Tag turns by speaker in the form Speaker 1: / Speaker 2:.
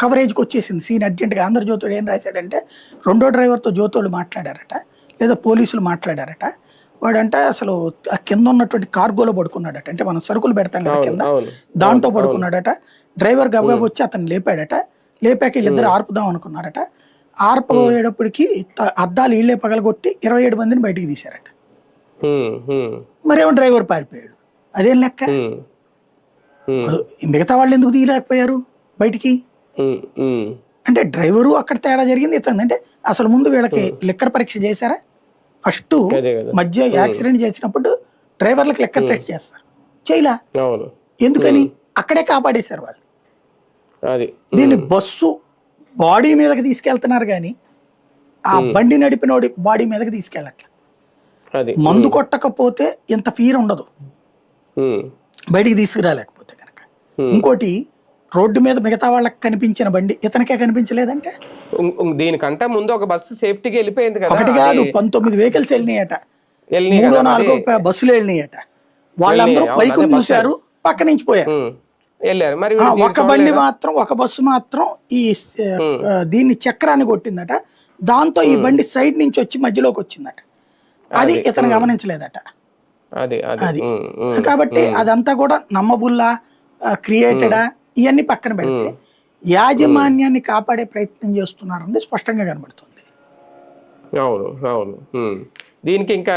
Speaker 1: కవరేజ్కి వచ్చేసింది. సీన్ అర్జెంట్గా ఆంధ్రజ్యోతుడు ఏం రాశాడంటే రెండో డ్రైవర్తో జ్యోతులు మాట్లాడారట లేదా పోలీసులు మాట్లాడారట. వాడంట అసలు ఆ కింద ఉన్నటువంటి కార్గోలో పడుకున్నాడట. అంటే మనం సరుకులు పెడతాం కదా కింద దాంట్లో పడుకున్నాడట. డ్రైవర్ గబగబా వచ్చి అతను లేపాడట. లేపాక వీళ్ళిద్దరు ఆర్పుదాం అనుకున్నారట. ఆర్పపోయేటప్పటికి త- అద్దాలు ఇళ్ళే పగలగొట్టి ఇరవై ఏడు మందిని బయటికి తీశారట. మరేమో డ్రైవర్ పారిపోయాడు. అదేం లెక్క? మిగతా వాళ్ళు ఎందుకు తీయలేకపోయారు బయటికి. అంటే డ్రైవరు అక్కడ తేడా జరిగింది ఇతను. అంటే అసలు ముందు వీళ్ళకి లిక్కర్ పరీక్ష చేశారా? ఫస్ట్ మధ్య యాక్సిడెంట్ చేసినప్పుడు డ్రైవర్లకు లెక్కర్ టెస్ట్ చేస్తారు. చేయలా? ఎందుకని? అక్కడే కాపాడేశారు వాళ్ళు. దీన్ని బస్సు బాడీ మీదకి తీసుకెళ్తున్నారు కానీ ఆ బండి నడిపినోడి బాడీ మీదకి తీసుకెళ్ళట్ల. మందు కొట్టకపోతే ఇంత ఫీర్ ఉండదు. బయటికి తీసుకురాలేకపోతే కనుక. ఇంకోటి రోడ్డు మీద మిగతా వాళ్ళకి కనిపించిన బండి ఇతనికే కనిపించలేదంటే?
Speaker 2: దీనికంటే ముందు ఒక బస్సు సేఫ్టీకి వెళ్ళిపోయింది కదా.
Speaker 1: ఒకటి కాదు పంతొమ్మిది వెహికల్స్ వెళ్ళినాయట.
Speaker 2: వెళ్ళినాయి
Speaker 1: మూడో నాలుగో బస్సులు వెళ్ళినాయట. వాళ్ళందరూ పైకి చూశారు పక్క నుంచి పోయారు.
Speaker 2: వెళ్ళారు. మరి
Speaker 1: ఒక బండి మాత్రం ఒక బస్సు మాత్రం ఈ దీన్ని చక్రాన్ని కొట్టిందట. దాంతో ఈ బండి సైడ్ నుంచి వచ్చి మధ్యలోకి వచ్చిందట. అది ఇతను గమనించలేదట.
Speaker 2: అది
Speaker 1: కాబట్టి అదంతా కూడా నమ్మబుల్లా క్రియేటెడా ఇవన్నీ పక్కన పెడితే యాజమాన్యాన్ని కాపాడే ప్రయత్నం చేస్తున్నారన్నది స్పష్టంగా కనబడుతుంది.
Speaker 2: అవును అవును. దీనికి ఇంకా